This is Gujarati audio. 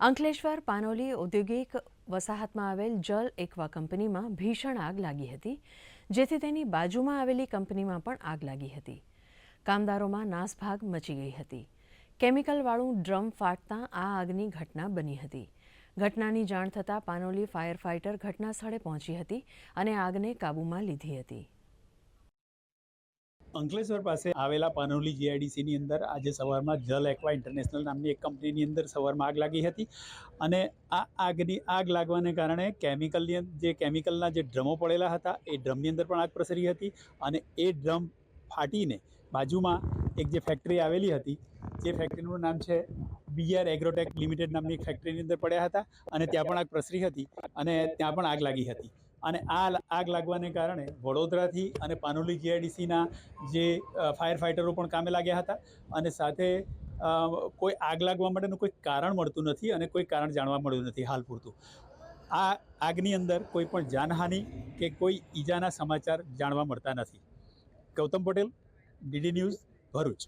અંકલેશ્વર પાનોલી ઔદ્યોગિક વસાહતમાં આવેલ જલ એકવા કંપનીમાં ભીષણ આગ લાગી હતી, જેથી તેની બાજુમાં આવેલી કંપનીમાં પણ આગ લાગી હતી. કામદારોમાં નાસભાગ મચી ગઈ હતી. કેમિકલવાળું ડ્રમ ફાટતા આ આગની ઘટના બની હતી. ઘટનાની જાણ થતાં પાનોલી ફાયર ફાઇટર ઘટના સ્થળે પહોંચી હતી અને આગને કાબૂમાં લીધી હતી. અંકલેશ્વર પાસે આવેલા પાનોલી જીઆઈડીસીની અંદર આજે સવારમાં જલ એક્વા ઇન્ટરનેશનલ નામની એક કંપનીની અંદર સવારમાં આગ લાગી હતી. અને આ આગની આગ લાગવાને કારણે કેમિકલની જે કેમિકલના જે ડ્રમો પડેલા હતા, એ ડ્રમની અંદર પણ આગ પ્રસરી હતી અને એ ડ્રમ ફાટીને બાજુમાં એક જે ફેક્ટરી આવેલી હતી, જે ફેક્ટરીનું નામ છે બીઆર એગ્રોટેક લિમિટેડ નામની ફેક્ટરીની અંદર પડ્યા હતા અને ત્યાં પણ આગ પ્રસરી હતી અને ત્યાં પણ આગ લાગી હતી. અને આ આગ લાગવાને કારણે વડોદરાથી અને પાનોલી જીઆઈડીસીના જે ફાયર ફાઇટરો પણ કામે લાગ્યા હતા અને સાથે કોઈ આગ લાગવા માટેનું કોઈ કારણ મળતું નથી અને કોઈ કારણ જાણવા મળ્યું નથી હાલ પૂરતું. આ આગની અંદર કોઈ પણ જાનહાનિ કે કોઈ ઈજાના સમાચાર જાણવા મળતા નથી. Gautam Patel, DD news Bharuch.